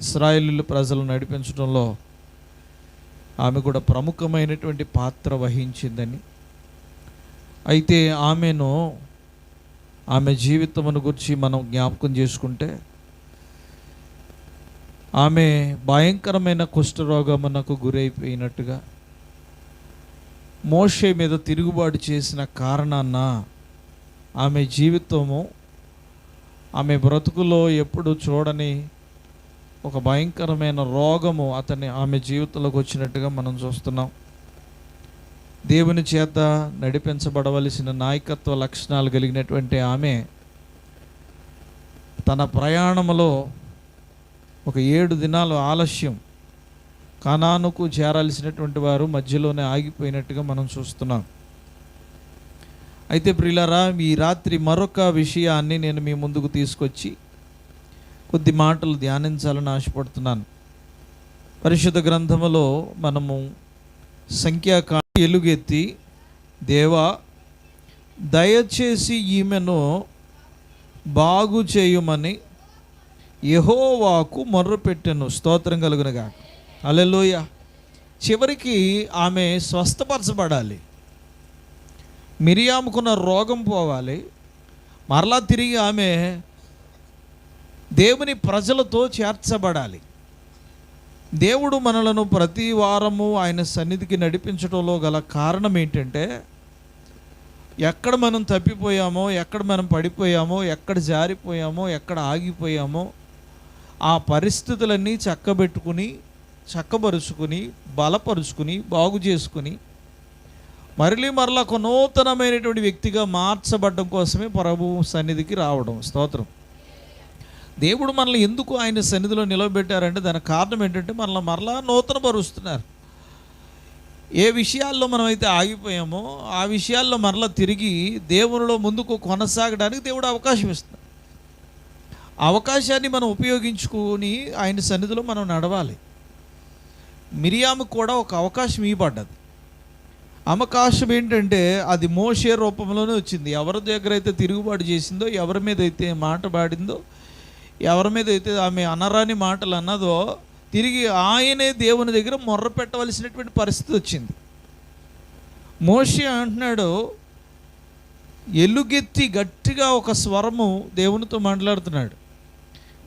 ఇస్రాయిలు ప్రజలు నడిపించడంలో ఆమె కూడా ప్రముఖమైనటువంటి పాత్ర వహించిందని. అయితే ఆమెను ఆమె జీవితమును గురించి మనం జ్ఞాపకం చేసుకుంటే ఆమె భయంకరమైన కుష్ఠరోగమునకు గురైపోయినట్టుగా మోషే మీద తిరుగుబాటు చేసిన కారణాన ఆమె జీవితము ఆమె బ్రతుకులో ఎప్పుడు చూడని ఒక భయంకరమైన రోగము అతని ఆమె జీవితంలోకి వచ్చినట్టుగా మనం చూస్తున్నాం. దేవుని చేత నడిపించబడవలసిన నాయకత్వ లక్షణాలు కలిగినటువంటి ఆమె తన ప్రయాణంలో ఒక ఏడు దినాలు ఆలస్యం కనానుకు చేరాల్సినటువంటి వారు మధ్యలోనే ఆగిపోయినట్టుగా మనం చూస్తున్నాం. అయితే ప్రిలరా ఈ రాత్రి మరొక విషయాన్ని నేను మీ ముందుకు తీసుకొచ్చి కొద్ది మాటలు ధ్యానించాలని ఆశపడుతున్నాను. పరిశుద్ధ గ్రంథములో మనము సంఖ్యాకా ఎలుగెత్తి దేవా దయచేసి ఈమెను బాగు చేయమని యహోవాకు మొర్రపెట్టెను. స్తోత్రం కలుగునగా అలెలోయ చివరికి ఆమె స్వస్థపరచబడాలి. మిరియాముకున్న రోగం పోవాలి. మరలా తిరిగి ఆమె దేవుని ప్రజలతో చేర్చబడాలి. దేవుడు మనలను ప్రతి వారము ఆయన సన్నిధికి నడిపించడంలో గల కారణం ఏంటంటే ఎక్కడ మనం తప్పిపోయామో ఎక్కడ మనం పడిపోయామో ఎక్కడ జారిపోయామో ఎక్కడ ఆగిపోయామో ఆ పరిస్థితులన్నీ చక్కబెట్టుకుని చక్కబరుచుకుని బలపరుచుకుని బాగు చేసుకుని మరలి మరలా ఒక నూతనమైనటువంటి వ్యక్తిగా మార్చబడడం కోసమే ప్రభు సన్నిధికి రావడం. స్తోత్రం. దేవుడు మనల్ని ఎందుకు ఆయన సన్నిధిలో నిలబెట్టారంటే దానికి కారణం ఏంటంటే మనల్ని మరలా నూతన పరుస్తున్నారు ఏ విషయాల్లో మనమైతే ఆగిపోయామో ఆ విషయాల్లో మరలా తిరిగి దేవునిలో ముందుకు కొనసాగడానికి దేవుడు అవకాశం ఇస్తున్నాడు అవకాశాన్ని మనం ఉపయోగించుకొని ఆయన సన్నిధిలో మనం నడవాలి. మిరియాము కూడా ఒక అవకాశం ఇవ్వబడ్డది. అవకాశం ఏంటంటే అది మోషే రూపంలోనే వచ్చింది. ఎవరి దగ్గర అయితే తిరుగుబాటు చేసిందో ఎవరి మీద అయితే మాట పాడిందో ఎవరి మీద అయితే ఆమె అనరాని మాటలు అన్నదో తిరిగి ఆయనే దేవుని దగ్గర మొర్ర పెట్టవలసినటువంటి పరిస్థితి వచ్చింది. మోషి అంటున్నాడు ఎలుగెత్తి గట్టిగా ఒక స్వరము దేవునితో మాట్లాడుతున్నాడు.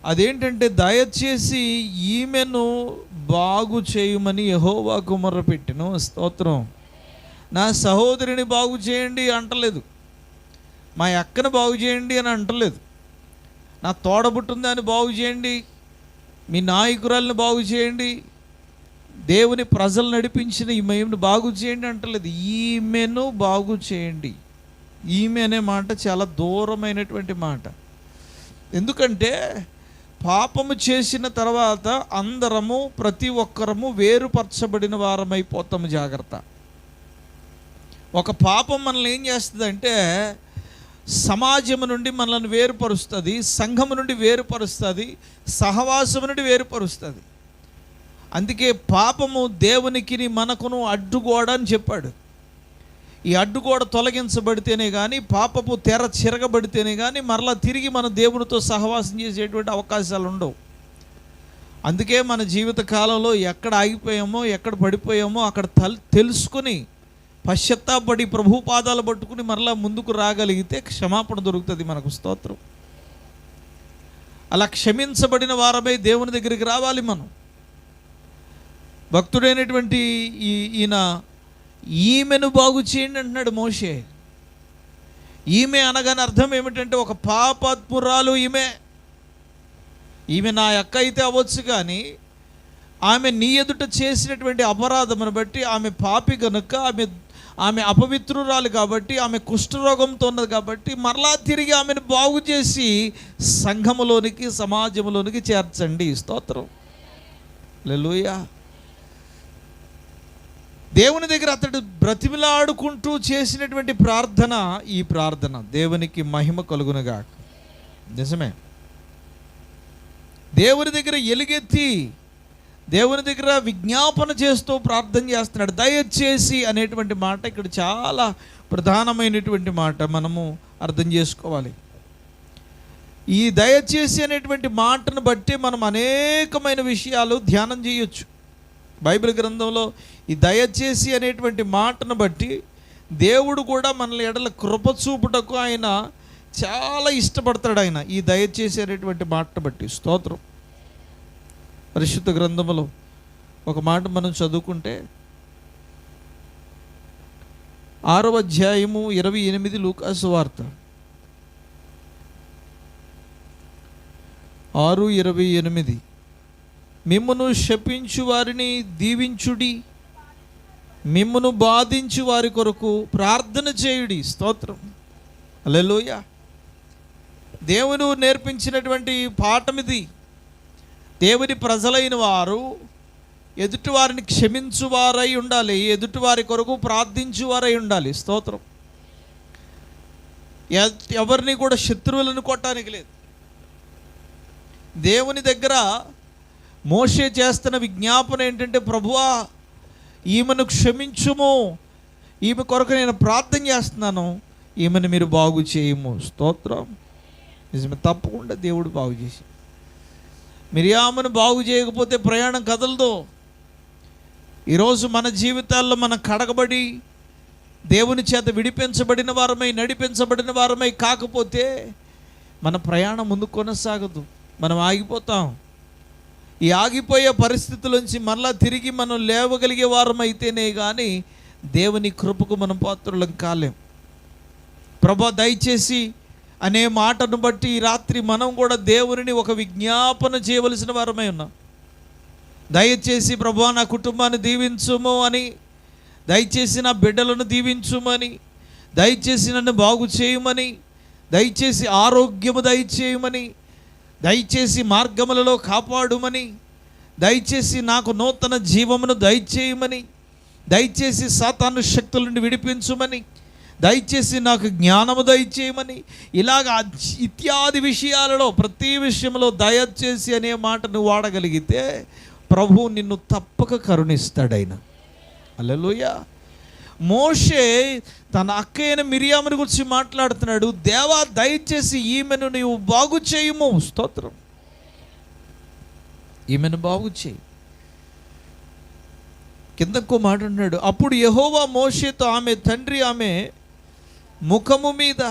అదేంటంటే దయచేసి ఈమెను బాగు చేయమని యహోవాకు మొర్రపెట్టిను స్తోత్రం. నా సహోదరిని బాగు చేయండి అంటలేదు. మా అక్కను బాగు చేయండి అని అంటలేదు. నా తోడబుట్టుందని బాగు చేయండి. మీ నాయకురాలను బాగు చేయండి. దేవుని ప్రజలు నడిపించిన ఈ బాగు చేయండి అంటలేదు. ఈమెను బాగు చేయండి. ఈమె అనే మాట చాలా దూరమైనటువంటి మాట. ఎందుకంటే పాపము చేసిన తర్వాత అందరము ప్రతి ఒక్కరము వేరుపరచబడిన వారమైపోతాము జాగ్రత్త. ఒక పాపం మనల్ని ఏం చేస్తుందంటే సమాజము నుండి మనల్ని వేరుపరుస్తుంది సంఘము నుండి వేరుపరుస్తుంది సహవాసము నుండి వేరుపరుస్తుంది. అందుకే పాపము దేవునికి మనకును అడ్డుగోడ అని చెప్పాడు. ఈ అడ్డుగోడ తొలగించబడితేనే కానీ పాపపు తెర చిరగబడితేనే కానీ మరలా తిరిగి మన దేవునితో సహవాసం చేసేటువంటి అవకాశాలు ఉండవు. అందుకే మన జీవిత కాలంలో ఎక్కడ ఆగిపోయామో ఎక్కడ పడిపోయామో అక్కడ తల్ తెలుసుకుని పశ్చత్తాపడి ప్రభు పాదాలు పట్టుకుని మరలా ముందుకు రాగలిగితే క్షమాపణ దొరుకుతుంది మనకు స్తోత్రం. అలా క్షమించబడిన వారమై దేవుని దగ్గరికి రావాలి మనం. భక్తుడైనటువంటి ఈ ఈయన ఈమెను బాగు చేయండి అంటున్నాడు మోషే. ఈమె అనగానే అర్థం ఏమిటంటే ఒక పాపాత్మురాలు ఈమె. ఈమె నా అక్క అయితే అవ్వచ్చు కానీ ఆమె నీ ఎదుట చేసినటువంటి అపరాధమును బట్టి ఆమె పాపి కనుక ఆమె ఆమె అపవిత్రురాలు కాబట్టి ఆమె కుష్ఠరోగంతో ఉన్నది కాబట్టి మరలా తిరిగి ఆమెను బాగు చేసి సంఘములోనికి సమాజంలోనికి చేర్చండి. స్తోత్రం. లెలుయా దేవుని దగ్గర అతడు బ్రతిమిలాడుకుంటూ చేసినటువంటి ప్రార్థన ఈ ప్రార్థన దేవునికి మహిమ కలుగునగా నిజమే. దేవుని దగ్గర ఎలుగెత్తి దేవుని దగ్గర విజ్ఞాపన చేస్తూ ప్రార్థన చేస్తున్నాడు. దయచేసి అనేటువంటి మాట ఇక్కడ చాలా ప్రధానమైనటువంటి మాట మనము అర్థం చేసుకోవాలి. ఈ దయచేసి అనేటువంటి మాటను బట్టి మనం అనేకమైన విషయాలు ధ్యానం చేయొచ్చు. బైబిల్ గ్రంథంలో ఈ దయచేసి అనేటువంటి మాటను బట్టి దేవుడు కూడా మనల్ని ఎడల కృప చూపుటకు ఆయన చాలా ఇష్టపడతాడు ఆయన. ఈ దయచేసి అనేటువంటి మాటను బట్టి స్తోత్రం. పరిశుద్ధ గ్రంథములో ఒక మాట మనం చదువుకుంటే ఆరో అధ్యాయము ఇరవై ఎనిమిది లూకాసు వార్త. ఆరు ఇరవై ఎనిమిది. మిమ్మును శపించు వారిని దీవించుడి మిమ్మును బాధించు వారి కొరకు ప్రార్థన చేయుడి. స్తోత్రం. అలెలోయ దేవుడు నేర్పించినటువంటి పాఠం ఇది. దేవుని ప్రజలైన వారు ఎదుటివారిని క్షమించువారై ఉండాలి ఎదుటివారి కొరకు ప్రార్థించువారై ఉండాలి. స్తోత్రం. ఎ- ఎవరిని కూడా శత్రువులను కొట్టడానికి లేదు. దేవుని దగ్గర మోసే చేస్తున్న విజ్ఞాపన ఏంటంటే ప్రభువా ఈమెను క్షమించుము ఈమె కొరకు నేను ప్రార్థన చేస్తున్నాను ఈమెను మీరు బాగు చేయము. స్తోత్రం. నిజమే తప్పకుండా దేవుడు బాగు చేసి మిరియామను బాగు చేయకపోతే ప్రయాణం కదలదు. ఈరోజు మన జీవితాల్లో మనం కడగబడి దేవుని చేత విడిపించబడిన వారమై నడిపించబడిన వారమై కాకపోతే మన ప్రయాణం ముందు కొనసాగదు. మనం ఆగిపోతాం. ఈ ఆగిపోయే పరిస్థితుల మళ్ళా తిరిగి మనం లేవగలిగే వారం అయితేనే కానీ దేవుని కృపకు మనం పాత్రులం కాలేం. ప్రభా దయచేసి అనే మాటను బట్టి ఈ రాత్రి మనం కూడా దేవుని ఒక విజ్ఞాపన చేయవలసిన వారమై ఉన్నాం. దయచేసి ప్రభా నా కుటుంబాన్ని దీవించుము అని దయచేసి నా బిడ్డలను దీవించుమని దయచేసి నన్ను బాగు చేయమని దయచేసి ఆరోగ్యము దయచేయమని దయచేసి మార్గములలో కాపాడుమని దయచేసి నాకు నూతన జీవమును దయచేయమని దయచేసి సాతాను శక్తుల నుండి విడిపించుమని దయచేసి నాకు జ్ఞానము దయచేయమని. ఇలాగ ఇత్యాది విషయాలలో ప్రతి విషయంలో దయచేసి అనే మాటను వాడగలిగితే ప్రభు నిన్ను తప్పక కరుణిస్తాడైనా. అల్లెలుయ మోషే తన అక్కయ్యన మిరియాముని గురించి మాట్లాడుతున్నాడు. దేవా దయచేసి ఈమెను నీవు బాగు చేయము. స్తోత్రం. ఈమెను బాగు చేయి. కిందకు మాట ఉన్నాడు అప్పుడు యహోవా మోషేతో ఆమె తండ్రి ఆమె ముఖము మీద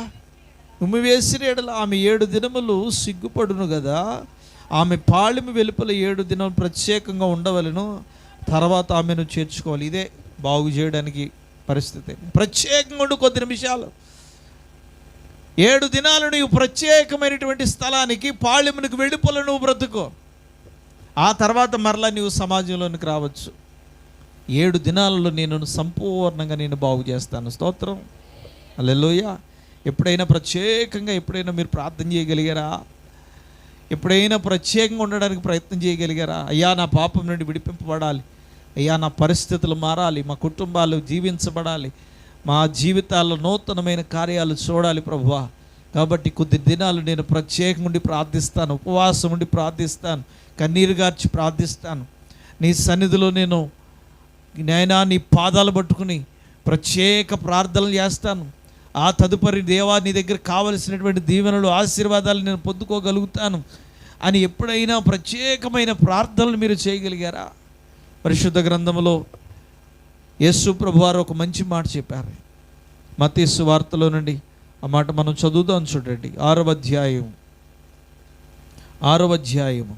ఉమ్మి వేసిన ఎడల ఆమె ఏడు దినములు సిగ్గుపడును కదా ఆమె పాళిము వెలుపల ఏడు దినములు ప్రత్యేకంగా ఉండవలను. తర్వాత ఆమెను చేర్చుకోవాలి. ఇదే బాగు చేయడానికి పరిస్థితి. ప్రత్యేకంగా ఉండు కొద్ది నిమిషాలు. ఏడు దినాలు నీవు ప్రత్యేకమైనటువంటి స్థలానికి పాళెమునికి వెలుపల నువ్వు బ్రతుకో. ఆ తర్వాత మరలా నీవు సమాజంలోనికి రావచ్చు. ఏడు దినాలలో నేను సంపూర్ణంగా నేను బాగు చేస్తాను. స్తోత్రం. అల్లెలోయ ఎప్పుడైనా ప్రత్యేకంగా ఎప్పుడైనా మీరు ప్రార్థన చేయగలిగారా? ఎప్పుడైనా ప్రత్యేకంగా ఉండడానికి ప్రయత్నం చేయగలిగారా? అయ్యా నా పాపం నుండి విడిపింపబడాలి. అయ్యా నా పరిస్థితులు మారాలి. మా కుటుంబాలు జీవించబడాలి. మా జీవితాల్లో నూతనమైన కార్యాలు చూడాలి ప్రభువా. కాబట్టి కొద్ది దినాలు నేను ప్రత్యేకంగా ఉండి ప్రార్థిస్తాను. ఉపవాసం ఉండి ప్రార్థిస్తాను. కన్నీరు గార్చి ప్రార్థిస్తాను. నీ సన్నిధిలో నేను నైనా నీ పాదాలు పట్టుకుని ప్రత్యేక ప్రార్థనలు చేస్తాను. ఆ తదుపరి దేవా నీ దగ్గర కావలసినటువంటి దీవెనలు ఆశీర్వాదాలు నేను పొందుకోగలుగుతాను అని ఎప్పుడైనా ప్రత్యేకమైన ప్రార్థనలు మీరు చేయగలిగారా? పరిశుద్ధ గ్రంథంలో యేసు ప్రభు వారు ఒక మంచి మాట చెప్పారు. మతీసు వార్తలో నుండి ఆ మాట మనం చదువుదాం చూడండి. ఆరవ అధ్యాయం. ఆరవ అధ్యాయము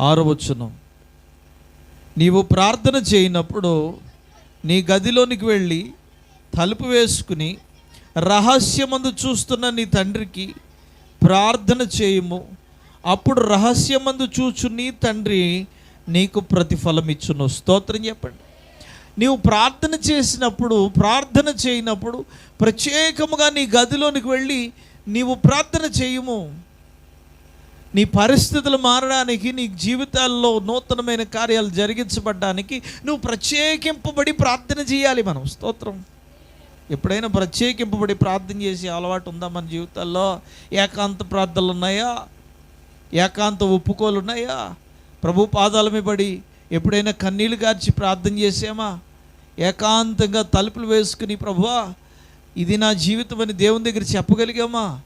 ఆరవ నీవు ప్రార్థన చేయనప్పుడు నీ గదిలోనికి వెళ్ళి తలుపు వేసుకుని రహస్యమందు చూస్తున్న నీ తండ్రికి ప్రార్థన చేయము. అప్పుడు రహస్యమందు చూచు నీ తండ్రి నీకు ప్రతిఫలం ఇచ్చును. స్తోత్రం చెప్పండి. నీవు ప్రార్థన చేసినప్పుడు ప్రార్థన చేయనప్పుడు ప్రత్యేకముగా నీ గదిలోనికి వెళ్ళి నీవు ప్రార్థన చేయము. నీ పరిస్థితులు మారడానికి నీ జీవితాల్లో నూతనమైన కార్యాలు జరిగించబడ్డానికి నువ్వు ప్రత్యేకింపబడి ప్రార్థన చేయాలి మనం. స్తోత్రం. ఎప్పుడైనా ప్రత్యేకింపబడి ప్రార్థన చేసే అలవాటు ఉందా మన జీవితాల్లో? ఏకాంత ప్రార్థనలు ఉన్నాయా? ఏకాంత ఒప్పుకోలు ఉన్నాయా? ప్రభు పాదాల పడి ఎప్పుడైనా కన్నీళ్ళు గార్చి ప్రార్థన చేసామా? ఏకాంతంగా తలుపులు వేసుకుని ప్రభువా ఇది నా జీవితం అని దేవుని దగ్గర చెప్పగలిగామా?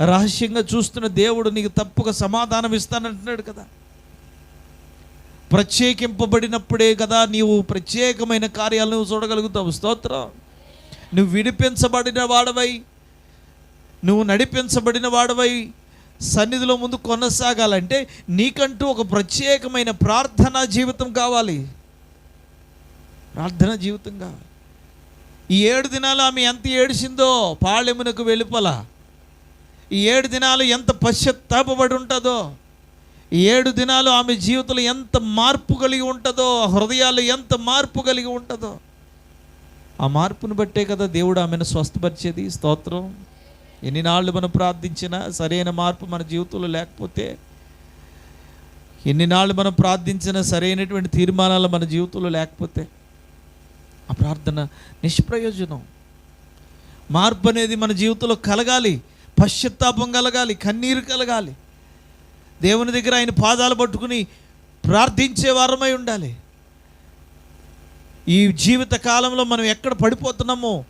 రహస్యంగా చూస్తున్న దేవుడు నీకు తప్పుగా సమాధానం ఇస్తానంటున్నాడు కదా. ప్రత్యేకింపబడినప్పుడే కదా నీవు ప్రత్యేకమైన కార్యాలను చూడగలుగుతావు. స్తోత్రం. నువ్వు విడిపించబడిన వాడవై. నువ్వు నడిపించబడిన వాడవై. సన్నిధిలో ముందు కొనసాగాలంటే నీకంటూ ఒక ప్రత్యేకమైన ప్రార్థనా జీవితం కావాలి. ప్రార్థనా జీవితం కావాలి. ఈ ఏడు దినాలు ఆమె ఎంత ఏడిసిందో పాళెమునకు వెలుపల ఈ ఏడు దినాలు ఎంత పశ్చత్తాపబడి ఉంటుందో. ఈ ఏడు దినాలు ఆమె జీవితంలో ఎంత మార్పు కలిగి ఉంటుందో హృదయాలు ఎంత మార్పు కలిగి ఉంటుందో. ఆ మార్పును బట్టే కదా దేవుడు ఆమెను స్వస్థపరిచేది. స్తోత్రం. ఎన్ని నాళ్ళు మనం ప్రార్థించినా సరైన మార్పు మన జీవితంలో లేకపోతే ఎన్ని నాళ్ళు మనం ప్రార్థించినా సరైనటువంటి తీర్మానాలు మన జీవితంలో లేకపోతే ఆ ప్రార్థన నిష్ప్రయోజనం. మార్పు అనేది మన జీవితంలో కలగాలి. పశ్చాత్తాపం కలగాలి. కన్నీరు కలగాలి. దేవుని దగ్గర ఆయన పాదాలు పట్టుకుని ప్రార్థించే వారమై ఉండాలి. ఈ జీవిత కాలంలో మనం ఎక్కడ పడిపోతున్నామో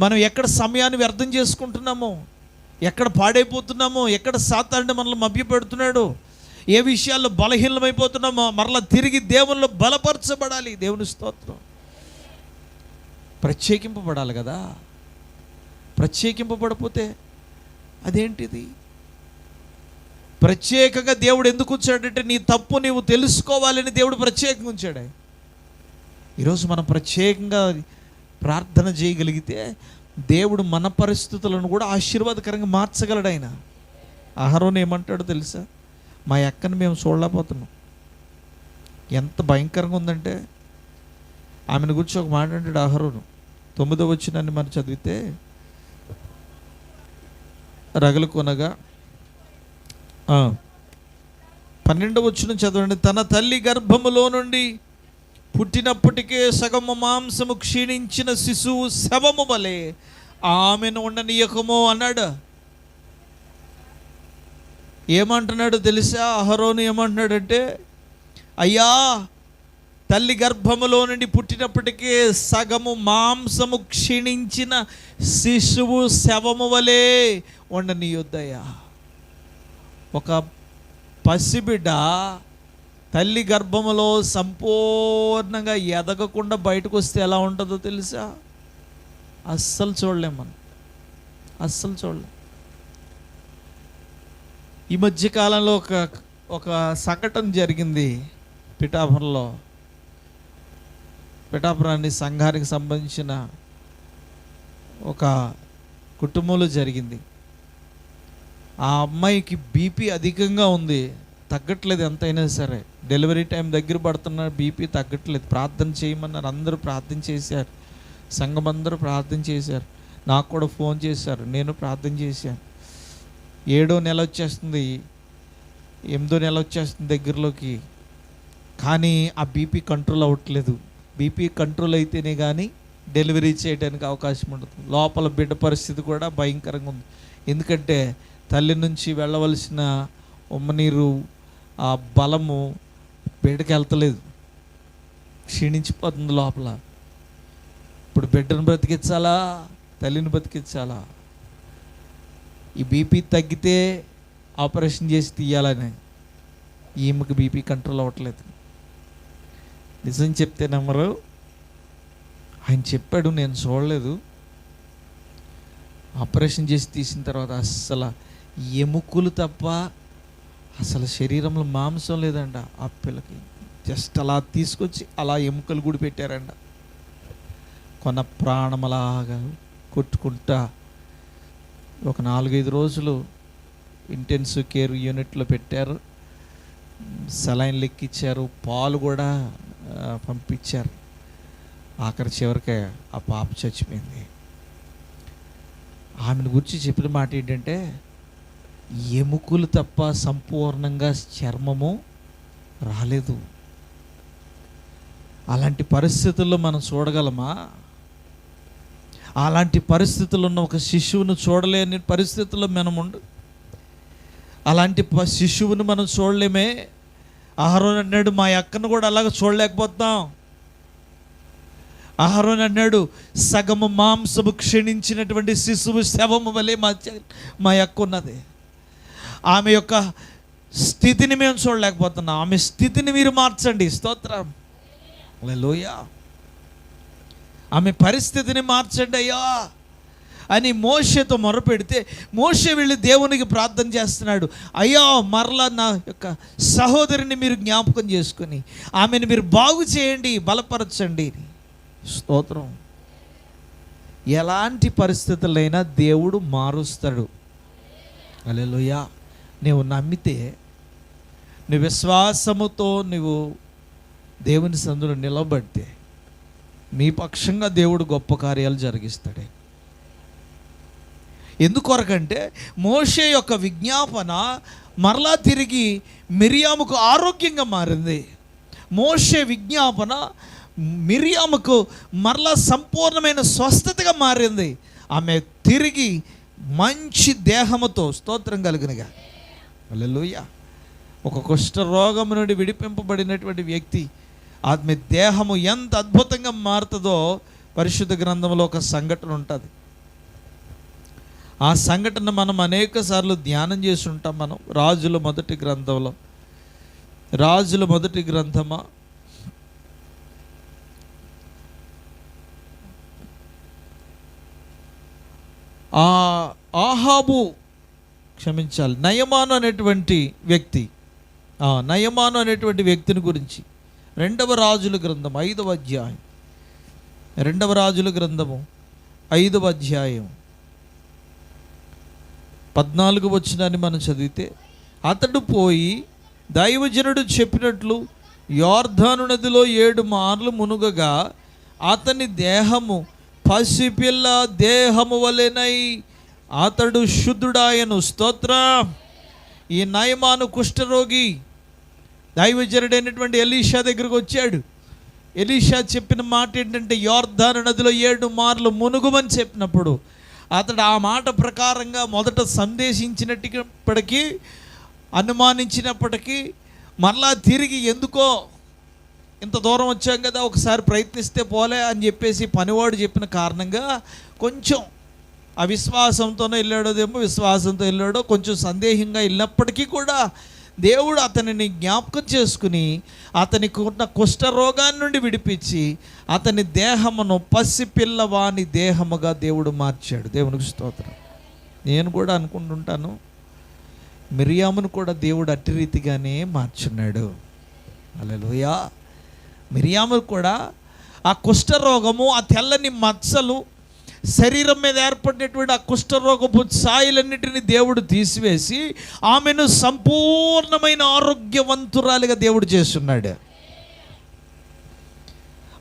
మనం ఎక్కడ సమయాన్ని వ్యర్థం చేసుకుంటున్నామో ఎక్కడ పాడైపోతున్నామో ఎక్కడ సాతాన్ని మనల్ని మభ్యపెడుతున్నాడు ఏ విషయాల్లో బలహీనమైపోతున్నామో మరలా తిరిగి దేవునిలో బలపరచబడాలి. దేవుని స్తోత్రం. ప్రత్యేకింపబడాలి కదా. ప్రత్యేకింపబడిపోతే అదేంటిది? ప్రత్యేకంగా దేవుడు ఎందుకు ఉంచాడంటే నీ తప్పు నీవు తెలుసుకోవాలని దేవుడు ప్రత్యేకంగా ఉంచాడు. ఈరోజు మనం ప్రత్యేకంగా ప్రార్థన చేయగలిగితే దేవుడు మన పరిస్థితులను కూడా ఆశీర్వాదకరంగా మార్చగలడు ఆయన. అహరోన్ ఏమంటాడో తెలుసా? మా అక్కని మేము చూడలేకపోతున్నాం. ఎంత భయంకరంగా ఉందంటే ఆమెను గురించి ఒక మాట అంటాడు అహరోను. తొమ్మిదో వచ్చినాన్ని మనం చదివితే రగలు కొనగా పన్నెండవ వచ్చిన చదవండి. తన తల్లి గర్భములో నుండి పుట్టినప్పటికే సగము మాంసము క్షీణించిన శిశువు శవము వలె ఆమెను ఉండనీయకము అన్నాడు. ఏమంటున్నాడు తెలుసా? అహరోను ఏమంటున్నాడంటే అయ్యా తల్లి గర్భములో నుండి పుట్టినప్పటికే సగము మాంసము క్షీణించిన శిశువు శవము వలె ఉండనీయొద్దయ్యా. ఒక పసిబిడ్డ తల్లి గర్భములో సంపూర్ణంగా ఎదగకుండా బయటకు వస్తే ఎలా ఉంటుందో తెలుసా? అస్సలు చూడలేం మనం. అస్సలు చూడలేం. ఈ మధ్య కాలంలో ఒక ఒక సంఘటన జరిగింది పిఠాపురంలో. పిఠాపురాన్ని సంఘానికి సంబంధించిన ఒక కుటుంబంలో జరిగింది. ఆ అమ్మాయికి బీపీ అధికంగా ఉంది. తగ్గట్లేదు ఎంతైనా సరే. డెలివరీ టైం దగ్గర పడుతున్నారు బీపీ తగ్గట్లేదు. ప్రార్థన చేయమన్నారు. అందరూ ప్రార్థన చేశారు. సంఘం అందరూ ప్రార్థన చేశారు. నాకు కూడా ఫోన్ చేశారు. నేను ప్రార్థన చేశాను. ఏడో నెల వచ్చేస్తుంది. ఎనిమిదో నెల వచ్చేస్తుంది దగ్గరలోకి. కానీ ఆ బీపీ కంట్రోల్ అవ్వట్లేదు. బీపీ కంట్రోల్ అయితేనే కానీ డెలివరీ చేయడానికి అవకాశం ఉంటుంది. లోపల బిడ్డ పరిస్థితి కూడా భయంకరంగా ఉంది. ఎందుకంటే తల్లి నుంచి వెళ్ళవలసిన ఉమ్మనీరు ఆ బలము బిడ్డకి వెళ్తలేదు. క్షీణించిపోతుంది లోపల. ఇప్పుడు బిడ్డను బ్రతికించాలా? తల్లిని బ్రతికించాలా? ఈ బీపీ తగ్గితే ఆపరేషన్ చేసి తీయాలని ఈమెకు బీపీ కంట్రోల్ అవ్వట్లేదు. నిజం చెప్తే నమ్మరు. ఆయన చెప్పాడు నేను చూడలేదు. ఆపరేషన్ చేసి తీసిన తర్వాత అస్సలు ఎముకలు తప్ప అసలు శరీరంలో మాంసం లేదంట. ఆ పిల్లకి జస్ట్ అలా తీసుకొచ్చి అలా ఎముకలు కూడా పెట్టారంట. కొన్న ప్రాణం అలాగా కొట్టుకుంటా ఒక నాలుగైదు రోజులు ఇంటెన్సివ్ కేర్ యూనిట్లో పెట్టారు. సెలైన్ లెక్కిచ్చారు పాలు కూడా పంపించారు. ఆఖరి చివరికి ఆ పాప చచ్చిపోయింది. ఆమెను గురించి చెప్పిన మాట ఏంటంటే ఎముకలు తప్ప సంపూర్ణంగా చర్మము రాలేదు. అలాంటి పరిస్థితుల్లో మనం చూడగలమా? అలాంటి పరిస్థితులు ఉన్న ఒక శిశువును చూడలేని పరిస్థితుల్లో మనం ఉండు. అలాంటి ప- శిశువును మనం చూడలేమే. ఆహారం అన్నాడు మా అక్కను కూడా అలాగ చూడలేకపోతాం ఆహారం అన్నాడు సగము మాంసము క్షీణించినటువంటి శిశువు శవము వలె మా చ- మా యొక్క ఉన్నది. ఆమె యొక్క స్థితిని మేము చూడలేకపోతున్నాం. ఆమె స్థితిని మీరు మార్చండి. స్తోత్రం. లోయ ఆమె పరిస్థితిని మార్చండి అయ్యా అని మోషతో మొరపెడితే మోషే వెళ్ళి దేవునికి ప్రార్థన చేస్తున్నాడు. అయ్యా మరలా నా యొక్క సహోదరిని మీరు జ్ఞాపకం చేసుకొని ఆమెను మీరు బాగు చేయండి బలపరచండి. స్తోత్రం. ఎలాంటి పరిస్థితులైనా దేవుడు మారుస్తాడు. అలెలుయా నీవు నమ్మితే నీ విశ్వాసముతో నువ్వు దేవుని సందులో నిలబడితే మీ పక్షంగా దేవుడు గొప్ప కార్యాలు జరిగిస్తాడే. ఎందుకొరకంటే మోషే యొక్క విజ్ఞాపన మరలా తిరిగి మిరియాముకు ఆరోగ్యంగా మారింది. మోషే విజ్ఞాపన మిరియాముకు మరలా సంపూర్ణమైన స్వస్థతగా మారింది. ఆమె తిరిగి మంచి దేహముతో స్తోత్రం కలిగినగా. అల్లెలుయ్య ఒక కుష్ఠ రోగము నుండి విడిపింపబడినటువంటి వ్యక్తి ఆమె దేహము ఎంత అద్భుతంగా మారుతుందో పరిశుద్ధ గ్రంథంలో ఒక సంఘటన ఉంటుంది. ఆ సంఘటన మనం అనేక సార్లు ధ్యానం చేసి ఉంటాం మనం రాజుల మొదటి గ్రంథంలో. రాజుల మొదటి గ్రంథమా? ఆ ఆహాబు క్షమించాలి. నయమాను అనేటువంటి వ్యక్తి. ఆ, నయమాను అనేటువంటి వ్యక్తిని గురించి. రెండవ రాజుల గ్రంథం ఐదవ అధ్యాయం. రెండవ రాజుల గ్రంథము ఐదవ అధ్యాయం. పద్నాలుగు వచ్చినాన్ని మనం చదివితే అతడు పోయి దైవజనుడు చెప్పినట్లు యోర్ధాను నదిలో ఏడు మార్లు మునుగగా అతని దేహము పసిపిల్ల దేహము వలెనై అతడు శుద్ధుడాయను స్తోత్ర. ఈ నయమాను కుష్ఠరోగి దైవజనుడైనటువంటి ఎలీషా దగ్గరకు వచ్చాడు. ఎలీషా చెప్పిన మాట ఏంటంటే యోర్ధాను నదిలో ఏడు మార్లు మునుగుమని చెప్పినప్పుడు అతడు ఆ మాట ప్రకారంగా మొదట సందేశించినప్పటికీ అనుమానించినప్పటికీ మరలా తిరిగి ఎందుకో ఇంత దూరం వచ్చాం కదా ఒకసారి ప్రయత్నిస్తే పోలే అని చెప్పేసి పనివాడు చెప్పిన కారణంగా కొంచెం అవిశ్వాసంతోనే వెళ్ళాడోదేమో విశ్వాసంతో వెళ్ళాడో కొంచెం సందేహంగా వెళ్ళినప్పటికీ కూడా దేవుడు అతనిని జ్ఞాపకం చేసుకుని అతనికి ఉన్న కుష్ఠరోగాన్ని నుండి విడిపించి అతని దేహమును పసిపిల్లవాని దేహముగా దేవుడు మార్చాడు. దేవునికి స్తోత్రం. నేను కూడా అనుకుంటుంటాను మిరియామును కూడా దేవుడు అట్టి రీతిగానే మార్చున్నాడు. అలలోయా మిరియాము కూడా ఆ కుష్ఠరోగము ఆ తెల్లని మచ్చలు శరీరం మీద ఏర్పడినటువంటి ఆ కుష్ఠరోగపు ఛాయలన్నిటిని దేవుడు తీసివేసి ఆమెను సంపూర్ణమైన ఆరోగ్యవంతురాలిగా దేవుడు చేస్తున్నాడు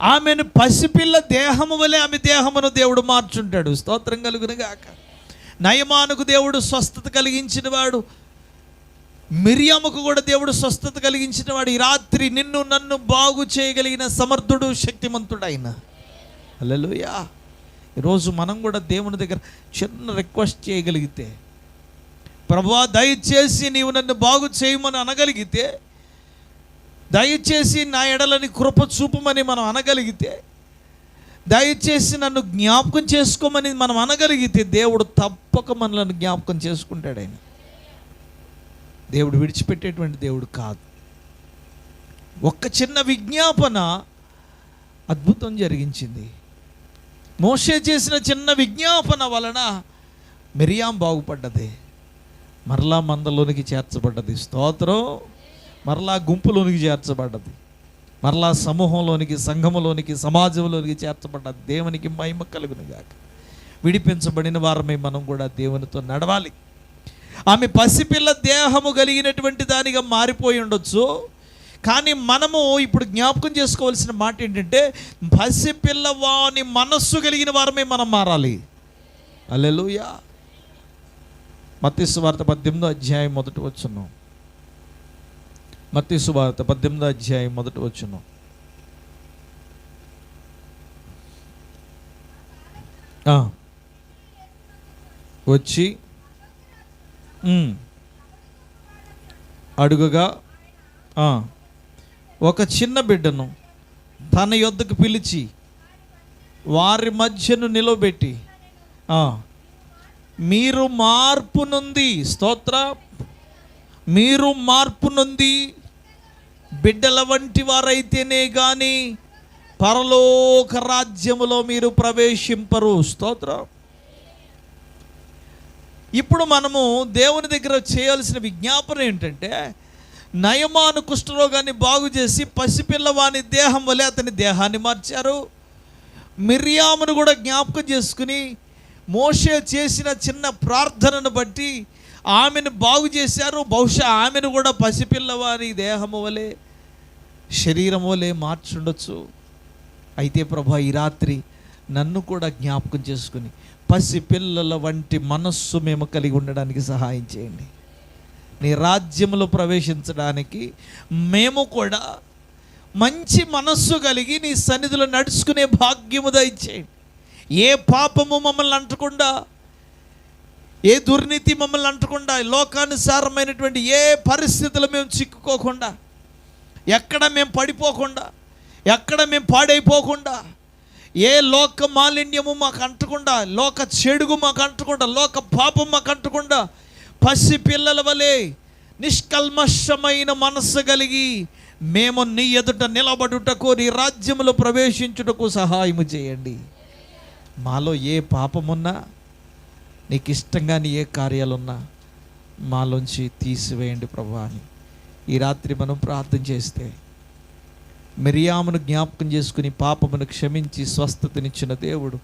ఆమెను పసిపిల్ల దేహము వలె ఆమె దేహమును దేవుడు మార్చుంటాడు. స్తోత్రం కలుగునుగాక నయమానుకు దేవుడు స్వస్థత కలిగించిన వాడు. మిరియాముకు కూడా దేవుడు స్వస్థత కలిగించిన వాడు. ఈ రాత్రి నిన్ను నన్ను బాగు చేయగలిగిన సమర్థుడు శక్తిమంతుడైన. హల్లెలూయా. ఈరోజు మనం కూడా దేవుని దగ్గర చిన్న రిక్వెస్ట్ చేయగలిగితే ప్రభా దయచేసి నీవు నన్ను బాగు చేయమని అనగలిగితే దయచేసి నా ఎడలని కృప చూపమని మనం అనగలిగితే దయచేసి నన్ను జ్ఞాపకం చేసుకోమని మనం అనగలిగితే దేవుడు తప్పక మనల్ని జ్ఞాపకం చేసుకుంటాడు ఆయన. దేవుడు విడిచిపెట్టేటువంటి దేవుడు కాదు. ఒక్క చిన్న విజ్ఞాపన అద్భుతం జరిగించింది. మోషే చేసిన చిన్న విజ్ఞాపన వలన మిరియాం బాగుపడ్డది. మరలా మందలోనికి చేర్చబడ్డది. స్తోత్రం. మరలా గుంపులోనికి చేర్చబడ్డది. మరలా సమూహంలోనికి సంఘములోనికి సమాజంలోనికి చేర్చబడ్డది. దేవునికి మహిమ కలుగును గాక. విడిపించబడిన వారమే మనం కూడా దేవునితో నడవాలి. ఆమె పసిపిల్ల దేహము కలిగినటువంటి దానిగా మారిపోయి ఉండొచ్చు. కానీ మనము ఇప్పుడు జ్ఞాపకం చేసుకోవాల్సిన మాట ఏంటంటే పసిపిల్లవాని మనస్సు కలిగిన వారమే మనం మారాలి. అల్లెలుయా. మత్స్యవార్త పద్దెనిమిదో అధ్యాయం మొదటి వచ్చును మత్స్యవార్త పద్దెనిమిదో అధ్యాయం మొదటి వచ్చును వచ్చి అడుగుగా ఒక చిన్న బిడ్డను తన యొద్దకు పిలిచి వారి మధ్యను నిలబెట్టి మీరు మార్పు నుండి స్తోత్ర మీరు మార్పు నుండి బిడ్డల వంటి వారైతేనే కానీ పరలోక రాజ్యములో మీరు ప్రవేశింపరు స్తోత్రం. ఇప్పుడు మనము దేవుని దగ్గర చేయాల్సిన విజ్ఞాపన ఏంటంటే నయమాను కుష్ఠరోగాన్ని బాగు చేసి పసిపిల్లవాని దేహం వలె అతని దేహాన్ని మార్చారు. మిర్యామును కూడా జ్ఞాపకం చేసుకుని మోషే చేసిన చిన్న ప్రార్థనను బట్టి ఆమెను బాగు చేశారు. బహుశా ఆమెను కూడా పసిపిల్లవారి దేహము వలె శరీరం వలె మార్చుండొచ్చు. అయితే ప్రభా ఈ రాత్రి నన్ను కూడా జ్ఞాపకం చేసుకుని పసి పిల్లల వంటి మనస్సు మేము కలిగి ఉండడానికి సహాయం చేయండి. నీ రాజ్యంలో ప్రవేశించడానికి మేము కూడా మంచి మనస్సు కలిగి నీ సన్నిధిలో నడుచుకునే భాగ్యము దయచేయండి. ఏ పాపము మమ్మల్ని అంటకుండా ఏ దుర్నీతి మమ్మల్ని అంటకుండా లోకానుసారమైనటువంటి ఏ పరిస్థితులు మేము చిక్కుకోకుండా ఎక్కడ మేము పడిపోకుండా ఎక్కడ మేము పాడైపోకుండా ఏ లోక మాలిన్యము మాకు అంటకుండా లోక చెడుగు మాకు అంటకుండా లోక పాపం మాకు అంటకుండా పసి పిల్లల వలె నిష్కల్మషమైన మనస్సు కలిగి మేము నీ ఎదుట నిలబడుటకు నీ రాజ్యములో ప్రవేశించుటకు సహాయము చేయండి. మాలో ఏ పాపమున్నా నీకు ఇష్టంగా నీ ఏ కార్యాలున్నా మాలోంచి తీసివేయండి ప్రభా అని. ఈ రాత్రి మనం ప్రార్థన చేస్తే మిరియామును జ్ఞాపకం చేసుకుని పాపమును క్షమించి స్వస్థతనిచ్చిన దేవుడు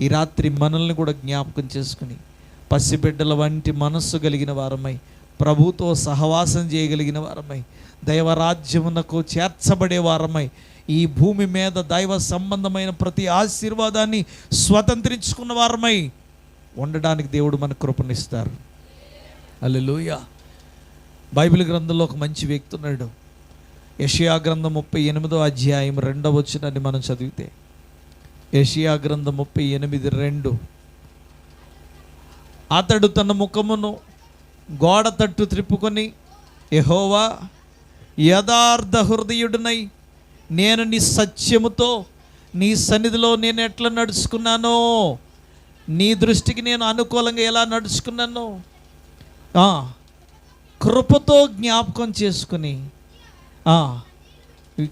ఈ రాత్రి మనల్ని కూడా జ్ఞాపకం చేసుకుని పసిబిడ్డల వంటి మనస్సు కలిగిన వారమై ప్రభుతో సహవాసం చేయగలిగిన వారమై దైవరాజ్యమునకు చేర్చబడే వారమై ఈ భూమి మీద దైవ సంబంధమైన ప్రతి ఆశీర్వాదాన్ని స్వతంత్రించుకున్న వారమై ఉండడానికి దేవుడు మన కృపనిస్తారు. అల్లెలూయా బైబిల్ గ్రంథంలో ఒక మంచి వ్యక్తి ఉన్నాడు. యషియా గ్రంథం ముప్పై ఎనిమిదో అధ్యాయం రెండవ వచ్చినని మనం చదివితే యషియా గ్రంథం ముప్పై ఎనిమిది రెండు. అతడు తన ముఖమును గోడ తట్టు త్రిప్పుకొని యహోవా యథార్థ హృదయుడినై నేను నీ సత్యముతో నీ సన్నిధిలో నేను ఎట్లా నడుచుకున్నానో నీ దృష్టికి నేను అనుకూలంగా ఎలా నడుచుకున్నానో కృపతో జ్ఞాపకం చేసుకుని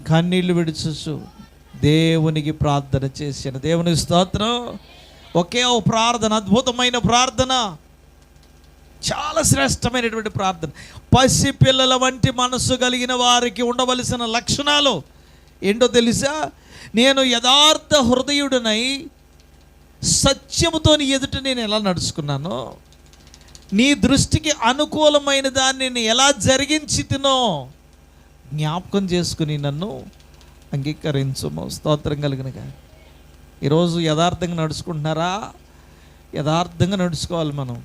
కన్నీళ్ళు ఈ దేవునికి ప్రార్థన చేసిన దేవుని స్తోత్రం. ఒకే ఓ ప్రార్థన అద్భుతమైన ప్రార్థన. చాలా శ్రేష్టమైనటువంటి ప్రార్థన. పసి పిల్లల వంటి మనస్సు కలిగిన వారికి ఉండవలసిన లక్షణాలు ఏంటో తెలుసా? నేను యథార్థ హృదయుడినై సత్యముతో నీ ఎదుట నేను ఎలా నడుచుకున్నానో నీ దృష్టికి అనుకూలమైన దాన్ని నేను ఎలా జరిగించి తినో జ్ఞాపకం చేసుకుని నన్ను అంగీకరించము. స్తోత్రం కలిగినగా ఈరోజు యథార్థంగా నడుచుకుంటున్నారా? యథార్థంగా నడుచుకోవాలి మనం.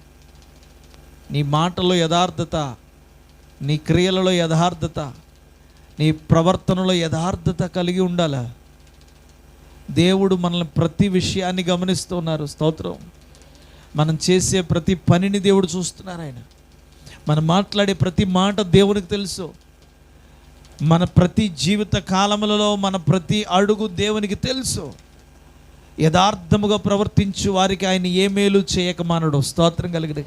నీ మాటలో యథార్థత నీ క్రియలలో యథార్థత నీ ప్రవర్తనలో యథార్థత కలిగి ఉండాలా? దేవుడు మనల్ని ప్రతి విషయాన్ని గమనిస్తున్నారు స్తోత్రం. మనం చేసే ప్రతి పనిని దేవుడు చూస్తున్నారు ఆయన. మనం మాట్లాడే ప్రతి మాట దేవునికి తెలుసు. మన ప్రతి జీవిత కాలములలో మన ప్రతి అడుగు దేవునికి తెలుసు. యథార్థముగా ప్రవర్తించు వారికి ఆయన ఏ మేలు చేయకమానడు స్తోత్రం కలిగదు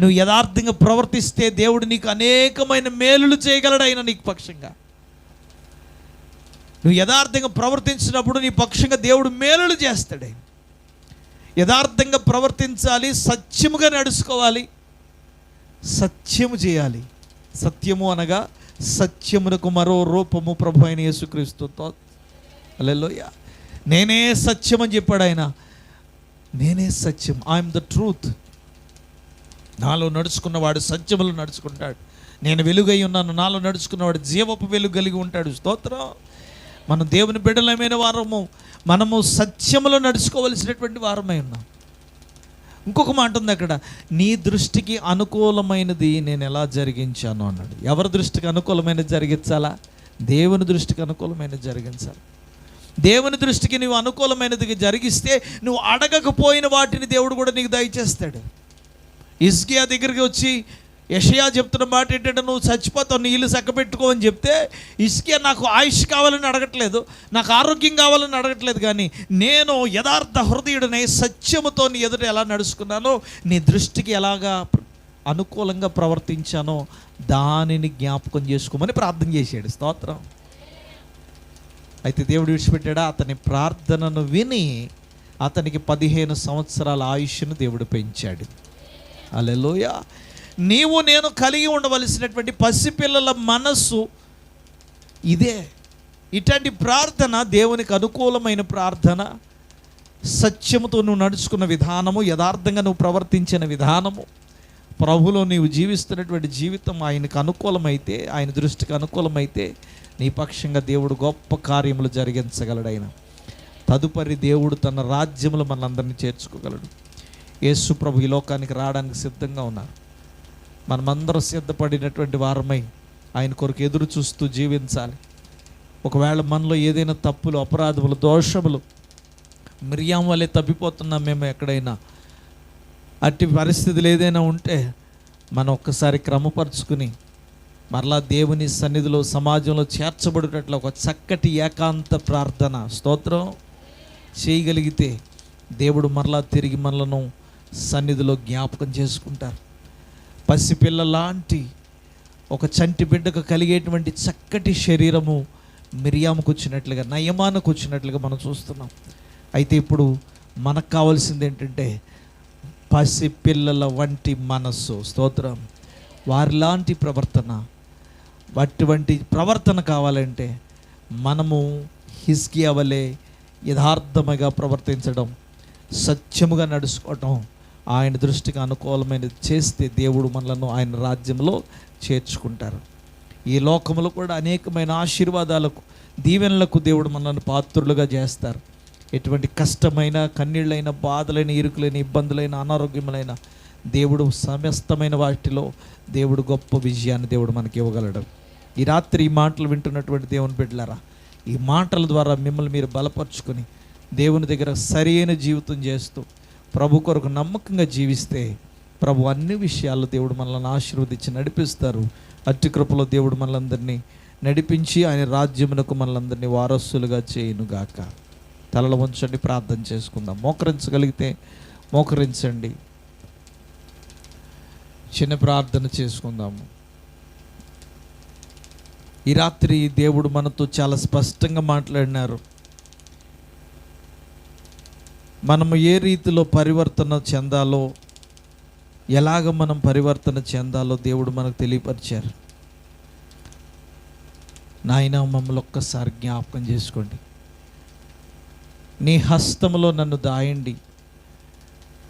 నువ్వు యథార్థంగా ప్రవర్తిస్తే దేవుడు నీకు అనేకమైన మేలులు చేయగలడు ఆయన నీకు పక్షంగా. నువ్వు యథార్థంగా ప్రవర్తించినప్పుడు నీ పక్షంగా దేవుడు మేలులు చేస్తాడే యథార్థంగా ప్రవర్తించాలి సత్యముగా నడుచుకోవాలి సత్యము చేయాలి. సత్యము అనగా సత్యమునకు మరో రూపము ప్రభు అయిన యేసుక్రీస్తుతో అల్లెలోయ నేనే సత్యం అని చెప్పాడు ఆయన. నేనే సత్యం. ఐఎమ్ ద ట్రూత్ నాలో నడుచుకున్నవాడు సత్యములు నడుచుకుంటాడు. నేను వెలుగై ఉన్నాను. నాలో నడుచుకున్నవాడు జీవపు వెలుగు కలిగి ఉంటాడు. స్తోత్రం. మనం దేవుని బిడ్డలమైన వారము. మనము సత్యములో నడుచుకోవలసినటువంటి వారమై ఉన్నాం. ఇంకొక మాట ఉంది అక్కడ. నీ దృష్టికి అనుకూలమైనది నేను ఎలా జరిగించాను అన్నాడు. ఎవరి దృష్టికి అనుకూలమైనది జరిగించాలా? దేవుని దృష్టికి అనుకూలమైనది జరిగించాలి. దేవుని దృష్టికి నువ్వు అనుకూలమైనది జరిగిస్తే నువ్వు అడగకపోయిన వాటిని దేవుడు కూడా నీకు దయచేస్తాడు. ఇస్కియా దగ్గరికి వచ్చి యషయా చెప్తున్న మాట ఏంటంటే నువ్వు చచ్చిపోతావు నీళ్ళు ఇల్లు చక్కబెట్టుకో అని చెప్తే ఇసుకే నాకు ఆయుష్ కావాలని అడగట్లేదు నాకు ఆరోగ్యం కావాలని అడగట్లేదు కానీ నేను యథార్థ హృదయుడినై సత్యముతో నీ ఎదుట ఎలా నడుచుకున్నానో నీ దృష్టికి ఎలాగా అనుకూలంగా ప్రవర్తించానో దానిని జ్ఞాపకం చేసుకోమని ప్రార్థన చేశాడు. స్తోత్రం. అయితే దేవుడు విడిచిపెట్టాడా? అతని ప్రార్థనను విని అతనికి పదిహేను సంవత్సరాల ఆయుష్ను దేవుడు పెంచాడు. అలెలోయ నీవు నేను కలిగి ఉండవలసినటువంటి పసిపిల్లల మనస్సు ఇదే. ఇట్లాంటి ప్రార్థన దేవునికి అనుకూలమైన ప్రార్థన. సత్యముతో నువ్వు నడుచుకున్న విధానము యథార్థంగా నువ్వు ప్రవర్తించిన విధానము. ప్రభులో నీవు జీవిస్తున్నటువంటి జీవితం ఆయనకు అనుకూలమైతే ఆయన దృష్టికి అనుకూలమైతే నీ పక్షంగా దేవుడు గొప్ప కార్యములు జరిగించగలడు తదుపరి దేవుడు తన రాజ్యములు మనందరినీ చేర్చుకోగలడు. యేసు ప్రభు ఈ లోకానికి రావడానికి సిద్ధంగా ఉన్నారు. మనమందరం సిద్ధపడినటువంటి వారమై ఆయన కొరకు ఎదురు చూస్తూ జీవించాలి. ఒకవేళ మనలో ఏదైనా తప్పులు అపరాధములు దోషములు మిరియాం వల్లే తప్పిపోతున్నాం మేము ఎక్కడైనా అట్టి పరిస్థితులు ఏదైనా ఉంటే మనం ఒక్కసారి క్రమపరుచుకుని మరలా దేవుని సన్నిధిలో సమాజంలో చేర్చబడేటట్లు ఒక చక్కటి ఏకాంత ప్రార్థన స్తోత్రం చేయగలిగితే దేవుడు మరలా తిరిగి మనలను సన్నిధిలో జ్ఞాపకం చేసుకుంటారు. పసిపిల్ల లాంటి ఒక చంటి బిడ్డకు కలిగేటువంటి చక్కటి శరీరము మిరియాముకు వచ్చినట్లుగా నయమానకు వచ్చినట్లుగా మనం చూస్తున్నాం. అయితే ఇప్పుడు మనకు కావాల్సింది ఏంటంటే పసిపిల్లల వంటి మనస్సు. స్తోత్రం. వారిలాంటి ప్రవర్తన. అటువంటి ప్రవర్తన కావాలంటే మనము హిస్కి అవలే యథార్థముగా ప్రవర్తించడం సత్యముగా నడుచుకోవటం ఆయన దృష్టికి అనుకూలమైనది చేస్తే దేవుడు మనలను ఆయన రాజ్యంలో చేర్చుకుంటారు. ఈ లోకంలో కూడా అనేకమైన ఆశీర్వాదాలకు దీవెనలకు దేవుడు మనల్ని పాత్రులుగా చేస్తారు. ఎటువంటి కష్టమైన కన్నీళ్ళైన బాధలైన ఇరుకులైన ఇబ్బందులైన అనారోగ్యములైన దేవుడు సమస్తమైన వాటిలో దేవుడు గొప్ప విజయాన్ని దేవుడు మనకి ఇవ్వగలడు. ఈ రాత్రి ఈ మాటలు వింటున్నటువంటి దేవుని బిడ్డలారా ఈ మాటల ద్వారా మిమ్మల్ని మీరు బలపరుచుకొని దేవుని దగ్గర సరైన జీవితం చేస్తూ ప్రభు కొరకు నమ్మకంగా జీవిస్తే ప్రభు అన్ని విషయాల్లో దేవుడు మనల్ని ఆశీర్వదించి నడిపిస్తారు. అట్టి కృపలో దేవుడు మనలందరినీ నడిపించి ఆయన రాజ్యమునకు మనలందరినీ వారసులుగా చేయునుగాక. తలలు ఉంచండి ప్రార్థన చేసుకుందాం. మోకరించగలిగితే మోకరించండి. చిన్న ప్రార్థన చేసుకుందాము ఈ రాత్రి దేవుడు మనతో చాలా స్పష్టంగా మాట్లాడినారు. మనము ఏ రీతిలో పరివర్తన చెందాలో ఎలాగ మనం పరివర్తన చెందాలో దేవుడు మనకు తెలియపరిచారు. నాయన మమ్మల్ని ఒక్కసారి జ్ఞాపకం చేసుకోండి. నీ హస్తములో నన్ను దాయండి.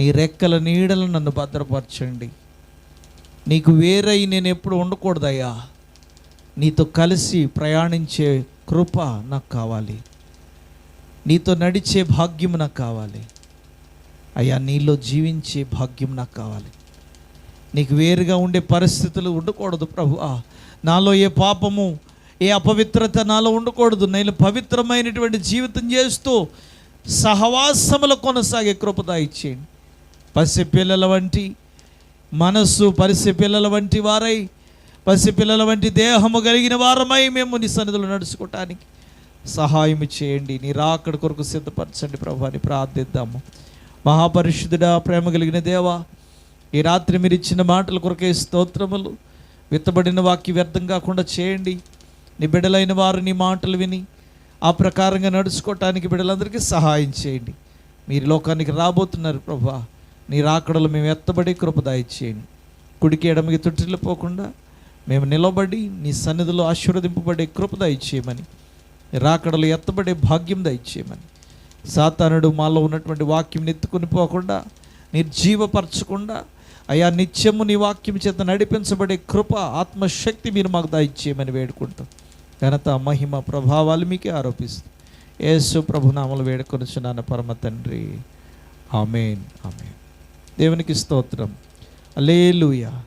నీ రెక్కల నీడలు నన్ను భద్రపరచండి. నీకు వేరై నేను ఎప్పుడు ఉండకూడదయ్యా. నీతో కలిసి ప్రయాణించే కృప నాకు కావాలి. నీతో నడిచే భాగ్యం నాకు కావాలి. అయ్యా నీలో జీవించే భాగ్యం నాకు కావాలి. నీకు వేరుగా ఉండే పరిస్థితులు ఉండకూడదు ప్రభు నాలో ఏ పాపము ఏ అపవిత్రత నాలో ఉండకూడదు. నేను పవిత్రమైనటువంటి జీవితం చేస్తూ సహవాసములు కొనసాగే కృపద ఇచ్చేయండి పసి పిల్లల వంటి మనస్సు పసిపిల్లల వంటి వారై పసిపిల్లల వంటి దేహము కలిగిన వారమై మేము నీ సన్నిధిలో నడుచుకోవటానికి సహాయం చేయండి. నీ రాకడ కొరకు సిద్ధపరచండి ప్రభాని ప్రార్థిద్దాము. మహాపరిశుద్ధుడా ప్రేమ కలిగిన దేవా ఈ రాత్రి మీరు ఇచ్చిన మాటల కొరకే స్తోత్రములు విత్తబడిన వాక్య వ్యర్థం కాకుండా చేయండి. నీ బిడ్డలైన వారు నీ మాటలు విని ఆ ప్రకారంగా నడుచుకోవటానికి బిడ్డలందరికీ సహాయం చేయండి. మీరు లోకానికి రాబోతున్నారు ప్రభా. నీ రాకడలు మేము ఎత్తబడి కృపదాయి చేయండి కుడికి ఎడమకి తుట్టిల్లిపోకుండా మేము నిలబడి నీ సన్నిధిలో ఆశీర్వదింపబడే కృప దయచేయమని రాకడలు ఎత్తబడే భాగ్యం దయచేయమని సాతానుడు మాలో ఉన్నటువంటి వాక్యం ఎత్తుకుని పోకుండా నిర్జీవపరచకుండా అయా నిత్యము నీ వాక్యం చేత నడిపించబడే కృప ఆత్మశక్తి మీరు మాకు దయచేయమని వేడుకుంటాం. ఘనత మహిమ ప్రభావాలు మీకే ఆరోపిస్తుంది. యేసు ప్రభునామలు వేడుకొనిచున్నాను పరమ తండ్రి. Amen amen. దేవునికి స్తోత్రం. అలేలుయా